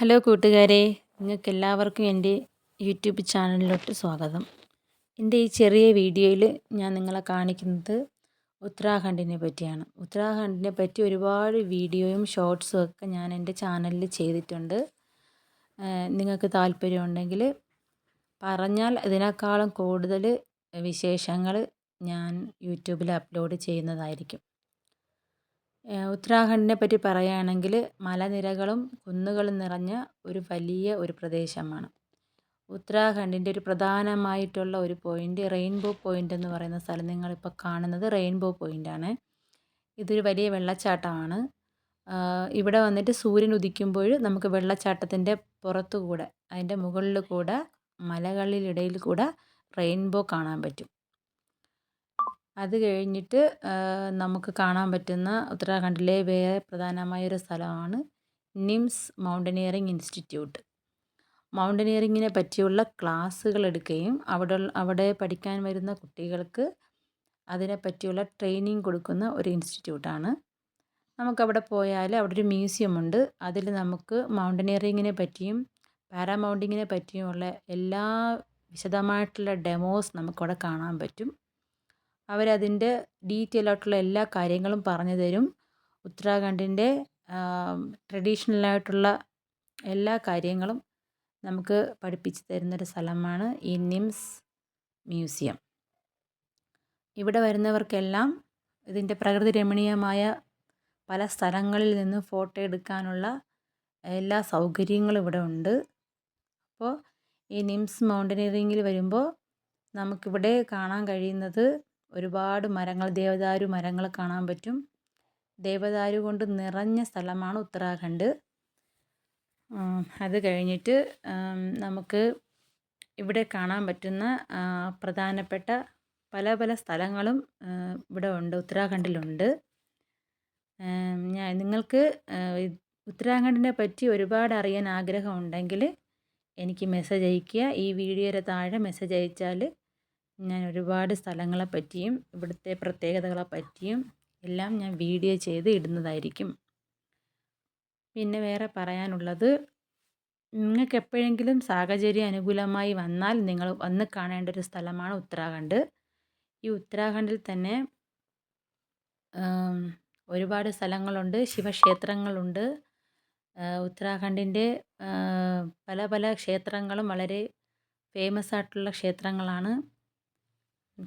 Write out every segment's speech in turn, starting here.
Hello കൂട്ടുകാരെ നിങ്ങൾക്ക് എല്ലാവർക്കും എന്റെ യൂട്യൂബ് ചാനലിലോട്ട് സ്വാഗതം. എന്റെ ഈ ചെറിയ വീഡിയോയിൽ ഞാൻ നിങ്ങളെ കാണിക്കുന്നത് ഉത്തരാഖണ്ഡിനെ പറ്റിയാണ്. ഉത്തരാഖണ്ഡിനെ പറ്റി ഒരുപാട് വീഡിയോയും ഷോർട്സും ഒക്കെ ഞാൻ എന്റെ ചാനലിൽ ചെയ്തിട്ടുണ്ട്. നിങ്ങൾക്ക് താല്പര്യമുണ്ടെങ്കിൽ പറഞ്ഞാൽ ഇതിനേക്കാളും കൂടുതൽ വിശേഷങ്ങൾ ഞാൻ യൂട്യൂബിൽ അപ്ലോഡ് ചെയ്യുന്നതായിരിക്കും. ഉത്തരാഖണ്ഡിനെ പറ്റി പറയുകയാണെങ്കിൽ മലനിരകളും കുന്നുകളും നിറഞ്ഞ ഒരു വലിയ ഒരു പ്രദേശമാണ്. ഉത്തരാഖണ്ഡിന്റെ ഒരു പ്രധാനമായിട്ടുള്ള ഒരു പോയിന്റ് റെയിൻബോ പോയിന്റ് എന്ന് പറയുന്ന സ്ഥലം നിങ്ങളിപ്പോൾ കാണുന്നത് റെയിൻബോ പോയിന്റാണ് ഇതൊരു വലിയ വെള്ളച്ചാട്ടമാണ്. ഇവിടെ വന്നിട്ട് സൂര്യൻ ഉദിക്കുമ്പോൾ നമുക്ക് വെള്ളച്ചാട്ടത്തിന്റെ പുറത്തു കൂടെ അതിന്റെ മുകളിൽ കൂടെ മലകളിലിടയിൽ കൂടെ റെയിൻബോ കാണാൻ പറ്റും. അത് കഴിഞ്ഞിട്ട് നമുക്ക് കാണാൻ പറ്റുന്ന ഉത്തരാഖണ്ഡിലെ വേറെ പ്രധാനമായ ഒരു സ്ഥലമാണ് നിംസ് മൗണ്ടനിയറിംഗ് ഇൻസ്റ്റിറ്റ്യൂട്ട്. മൗണ്ടനിയറിങ്ങിനെ പറ്റിയുള്ള ക്ലാസ്സുകൾ എടുക്കുകയും അവിടെ അവിടെ പഠിക്കാൻ വരുന്ന കുട്ടികൾക്ക് അതിനെ പറ്റിയുള്ള ട്രെയിനിങ് കൊടുക്കുന്ന ഒരു ഇൻസ്റ്റിറ്റ്യൂട്ടാണ്. നമുക്കവിടെ പോയാൽ അവിടെ ഒരു മ്യൂസിയം ഉണ്ട് അതിൽ നമുക്ക് മൗണ്ടനിയറിങ്ങിനെ പറ്റിയും പാരാമൗണ്ടിങ്ങിനെ പറ്റിയുമുള്ള എല്ലാ വിശദമായിട്ടുള്ള ഡെമോസ് നമുക്കവിടെ കാണാൻ പറ്റും. അവരതിന്റെ ഡീറ്റെയിൽ ആയിട്ടുള്ള എല്ലാ കാര്യങ്ങളും പറഞ്ഞു തരും. ഉത്തരാഖണ്ഡിന്റെ ട്രഡീഷണൽ ആയിട്ടുള്ള എല്ലാ കാര്യങ്ങളും നമുക്ക് പഠിപ്പിച്ച് തരുന്നൊരു സ്ഥലമാണ് ഈ നിംസ് മ്യൂസിയം. ഇവിടെ വരുന്നവർക്കെല്ലാം ഇതിന്റെ പ്രകൃതി രമണീയമായ പല സ്ഥലങ്ങളിൽ നിന്ന് ഫോട്ടോ എടുക്കാനുള്ള എല്ലാ സൗകര്യങ്ങളും ഇവിടെ ഉണ്ട്. അപ്പോൾ ഈ നിംസ് മൗണ്ടനിയറിങ്ങിൽ വരുമ്പോൾ നമുക്കിവിടെ കാണാൻ കഴിയുന്നത് ഒരുപാട് മരങ്ങൾ ദേവദാരു മരങ്ങൾ കാണാൻ പറ്റും. ദേവദാരു കൊണ്ട് നിറഞ്ഞ സ്ഥലമാണ് ഉത്തരാഖണ്ഡ്. അത് കഴിഞ്ഞിട്ട് നമുക്ക് ഇവിടെ കാണാൻ പറ്റുന്ന പ്രധാനപ്പെട്ട പല പല സ്ഥലങ്ങളും ഇവിടെ ഉണ്ട് ഉത്തരാഖണ്ഡിലുണ്ട്. ഞാൻ നിങ്ങൾക്ക് ഉത്തരാഖണ്ഡിനെ പറ്റി ഒരുപാട് അറിയാൻ ആഗ്രഹമുണ്ടെങ്കിൽ എനിക്ക് മെസ്സേജ് അയയ്ക്കുക. ഈ വീഡിയോയുടെ താഴെ മെസ്സേജ് അയച്ചാൽ ഞാൻ ഒരുപാട് സ്ഥലങ്ങളെ പറ്റിയും ഇവിടുത്തെ പ്രത്യേകതകളെ പറ്റിയും എല്ലാം ഞാൻ വീഡിയോ ചെയ്ത് ഇടുന്നതായിരിക്കും. പിന്നെ വേറെ പറയാനുള്ളത് നിങ്ങൾക്ക് എപ്പോഴെങ്കിലും സാഹചര്യം അനുകൂലമായി വന്നാൽ നിങ്ങൾ വന്ന് കാണേണ്ട ഒരു സ്ഥലമാണ് ഉത്തരാഖണ്ഡ്. ഈ ഉത്തരാഖണ്ഡിൽ തന്നെ ഒരുപാട് സ്ഥലങ്ങളുണ്ട് ശിവക്ഷേത്രങ്ങളുണ്ട്. ഉത്തരാഖണ്ഡിന്റെ പല പല ക്ഷേത്രങ്ങളും വളരെ ഫേമസ് ആയിട്ടുള്ള ക്ഷേത്രങ്ങളാണ്.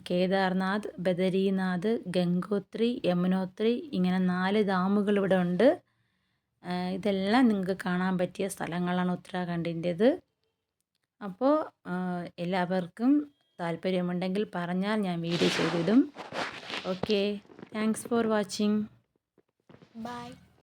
കേദാർനാഥ് ബദരീനാഥ് ഗംഗോത്രി യമുനോത്രി ഇങ്ങനെ നാല് ഡാമുകൾ ഇവിടെ ഉണ്ട്. ഇതെല്ലാം നിങ്ങൾക്ക് കാണാൻ പറ്റിയ സ്ഥലങ്ങളാണ് ഉത്തരാഖണ്ഡിന്റേത്. അപ്പോൾ എല്ലാവർക്കും താല്പര്യമുണ്ടെങ്കിൽ പറഞ്ഞാൽ ഞാൻ video ചെയ്തിടും. Okay thanks for watching. Bye.